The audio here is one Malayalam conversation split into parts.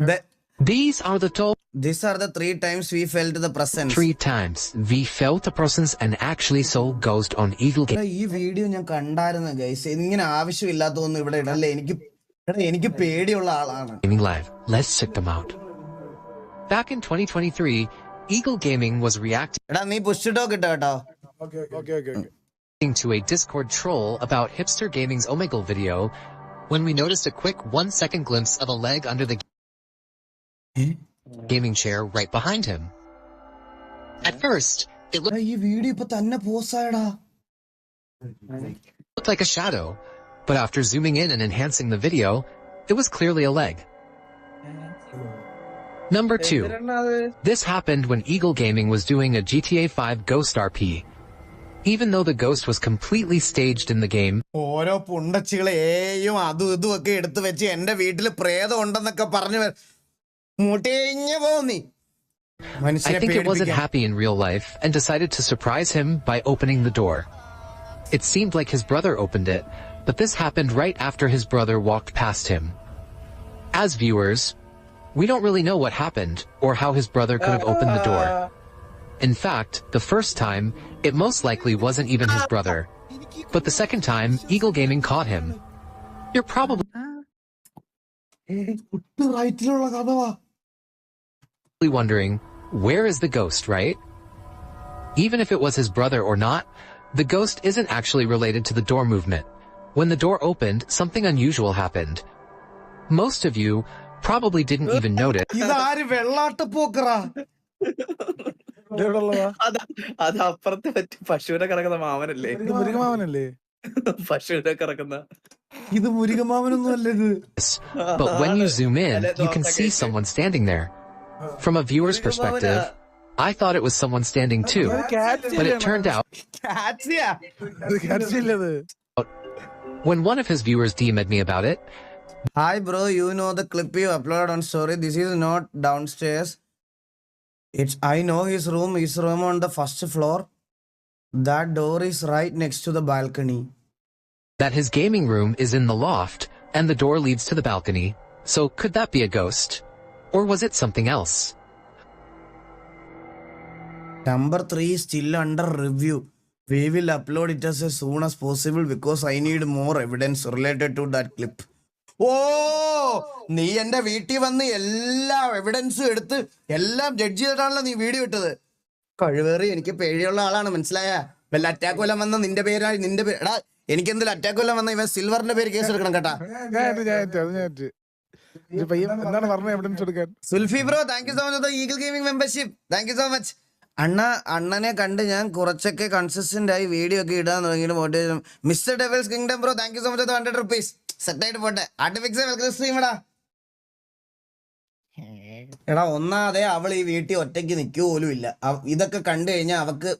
The- These are the top these are the three times we felt the presence. three times we felt the presence and actually saw ghost on Eagle എടാ, ഈ വീഡിയോ ഞാൻ കണ്ടായിരുന്നു ഗൈസ് ഇങ്ങനെ ആവശ്യമില്ലാത്തൊന്നും ഇവിടെ ഇടല്ലേ എനിക്ക് എടാ എനിക്ക് പേടിയുള്ള ആളാണ് Gaming Live. Let's check them out. Back in 2023, Eagle Gaming was reacting എടാ നീ പുഷിട്ടോ കിട്ടോ കേട്ടോ okay okay okay okay to a Discord troll about Hipster Gaming's Omegle video when we noticed a quick one second glimpse of a leg under the gaming chair right behind him. At first, it എടാ, ഈ വീഡിയോ ഇപ്പൊ തന്നെ പോസായടാ looked like a shadow, but after zooming in and enhancing the video, it was clearly a leg. Number two, this happened when Eagle Gaming was doing a GTA 5 Ghost RP. Even though the ghost was completely staged in the game, ഓരോ പുണ്ടച്ചികളെ ഏയും അതും ഇതും ഒക്കെ എടുത്തു വെച്ച് എന്റെ വീട്ടിൽ പ്രേതം ഉണ്ടെന്നൊക്കെ പറഞ്ഞു മുട്ടിഞ്ഞു പോന്നി I മനുഷ്യനെ think it wasn't പേടിപ്പിക്കാൻ. happy in real life and decided to surprise him by opening the door. It seemed like his brother opened it, but this happened right after his brother walked past him. As viewers, we don't really know what happened or how his brother could have opened the door. In fact, the first time, it most likely wasn't even his brother. But the second time, Eagle Gaming caught him. You're probably കുട്ടി റൈറ്റിലുള്ള കഥവാ wondering, where is the ghost, right? Even if it was his brother or not, the ghost isn't actually related to the door movement. When the door opened, something unusual happened. Most of you probably didn't even notice. ഇതാര് വെള്ളാട്ടപ്പോക്കറാ ഇതെവിടെയുള്ളതാ അത് അത് അപ്പുറത്തെ പറ്റി പശുവിനെ കിടക്കുന്ന മാമനല്ലേ ഇത് മുരുകമാവനല്ലേ പശുവിനെ കിടക്കുന്ന ഇത് മുരുകമാവനൊന്നും അല്ല ഇത് But when you zoom in, you can see someone standing there. From a viewer's perspective, I thought it was someone standing too, but it turned out when one of his viewers DM'd me about it. Hi bro, you know the clip you uploaded on story. This is not downstairs. It's I know his room. His room on the first floor. That door is right next to the balcony. That his gaming room is in the loft, and the door leads to the balcony. So could that be a ghost? Or was it something else? Number three is still under review. We will upload it as soon as possible because I need more evidence related to that clip. ഓ നീ എന്റെ വീട്ടിൽ വന്ന് എല്ലാ എവിഡൻസും എടുത്ത് എല്ലാം ജഡ്ജ് ചെയ്തിട്ടാണല്ലോ നീ വീഡിയോ ഇട്ടത് കഴിവേറി എനിക്ക് പേടിയുള്ള ആളാണ് മനസ്സിലായ വല്ല അറ്റാക്ക് വല്ലതും വന്ന നിന്റെ പേരായി നിന്റെ പേര് എടാ എനിക്ക് എന്തെങ്കിലും അറ്റാക്ക് വല്ലതും വന്ന ഇവൻ സിൽവറിന്റെ പേര് കേസ് എടുക്കണം കേട്ടാ എന്താണ് പറഞ്ഞത് എവിഡൻസ് എടുക്കാൻ? Sulfi bro thank you so much eagle gaming membership thank you so much അണ്ണ അണ്ണനെ കണ്ട് ഞാൻ കുറച്ചൊക്കെ കൺസിസ്റ്റന്റ് ആയി വീഡിയോ ഒക്കെ ഇടാൻ തുടങ്ങിയിട്ട് motivation mister devils kingdom bro thank you so much hundred rupees set ആയിട്ട് പോട്ടെ. ആർട്ടിഫിക്സ് വെൽക്കം സ്ട്രീം എടാ. എടാ ഒന്നാതെ അവൾ ഈ വീട്ടിൽ ഒറ്റയ്ക്ക് നിൽക്കുക പോലും ഇല്ല ഇതൊക്കെ കണ്ടു കഴിഞ്ഞാൽ അവക്ക്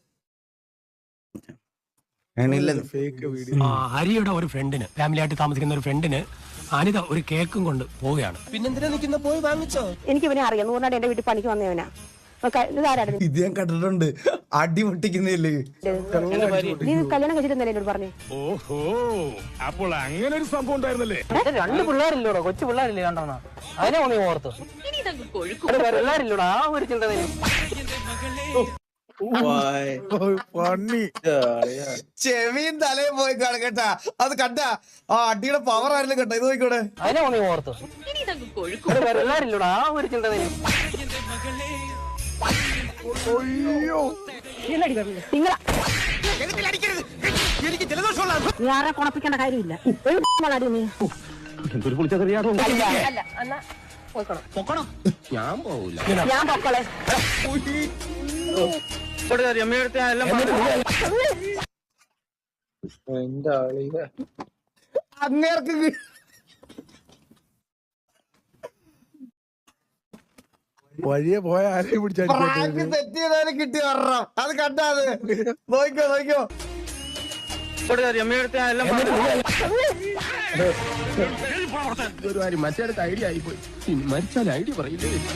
അങ്ങനെയില്ല ഫേക്ക് വീഡിയോ ആ ഹരിയുടെ ഒരു ഫ്രണ്ടിന് ഫാമിലി ആയിട്ട് താമസിക്കുന്ന ഒരു ഫ്രണ്ടിന് അനിത ഒരു കേക്കും കൊണ്ട് പോവുകയാണ്. പിന്നെന്തിനാ പോയി വാങ്ങിച്ചോ? എനിക്ക് ഇവനെ അറിയാം. നൂറിനാട് എന്റെ വീട്ടിൽ പണിക്ക് വന്നവനാ. ഇത് ഞാൻ കണ്ടിട്ടുണ്ട്. അടി പൊട്ടിക്കുന്നില്ലേ നീ കല്യാണം കഴിച്ചിട്ടുണ്ടല്ലേ എന്നോട് പറഞ്ഞു? ഓഹോ അപ്പോൾ അങ്ങനെ ഒരു സംഭവം ഉണ്ടായിരുന്നല്ലേ? രണ്ട് പിള്ളേരില്ലോടോ? കൊച്ചു പിള്ളേരില്ലേ കണ്ടോണ അതിനെ നീ ഓർത്തു. പിള്ളേരില്ലോടോ? ആ ഒരു ചിന്ത ചെവിയും തലയും പോയി കാണും കേട്ടാ. അത് കണ്ട. ആ അടിയുടെ പവർ ആയിരുന്നു കേട്ടോ ഇത് നോക്കിക്കോടെ. ഞാൻ കുണപ്പിക്കേണ്ട കാര്യമില്ല. പോയിക്കോണം. ഞാൻ പൊക്കളെ. രമ്യടുത്ത് ഞാൻ എല്ലാം. അങ്ങേർക്ക് വഴിയെ പോയ ആരെയും പിടിച്ചാലും പിടിച്ചു സെറ്റ് ചെയ്താലും കിട്ടി വരണം അത് കണ്ടാ അത്. നോക്കോ നോക്കിക്കോ. ഇവിടെ ഐഡിയ ആയിപ്പോയി. മരിച്ചാൽ ഐഡിയ ഗൈസ്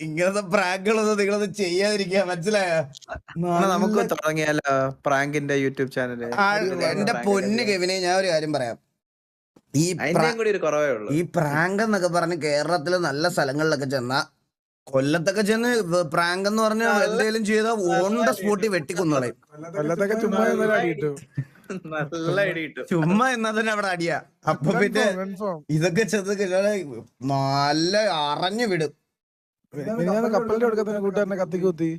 ഇങ്ങനത്തെ പ്രാങ്കുകളൊന്നും നിങ്ങളൊന്നും ചെയ്യാതിരിക്കുക മനസ്സിലായോ? നമുക്ക് തുടങ്ങിയാലോ? പ്രാങ്കിന്റെ യൂട്യൂബ് ചാനൽ. ആ, എന്റെ പൊന്ന് കെവിനെ ഞാൻ ഒരു കാര്യം പറയാം. ഈ ഈ പ്രാങ്ക് എന്നൊക്കെ പറഞ്ഞ് കേരളത്തിലെ നല്ല സ്ഥലങ്ങളിലൊക്കെ ചെന്ന കൊല്ലത്തൊക്കെ ചെന്ന് പ്രാങ്ക് എന്ന് പറഞ്ഞ എന്തെങ്കിലും ചെയ്ത ഓൺ ദ സ്പോട്ടിൽ വെട്ടിക്കൊന്നോളെ. കൊല്ലത്തൊക്കെ ചുമ്മാ നല്ല ഐഡിയ കിട്ടും. ചുമ്മാ എന്നതിന് അവിടെ അടിയാ. അപ്പൊ പിന്നെ ഇതൊക്കെ ചെറുതൊക്കെ നല്ല അറഞ്ഞു വിടും. കപ്പലിന്റെ കൊടുക്കത്തിന് കൂട്ടുകാരനെ കത്തിക്ക് കുത്തി?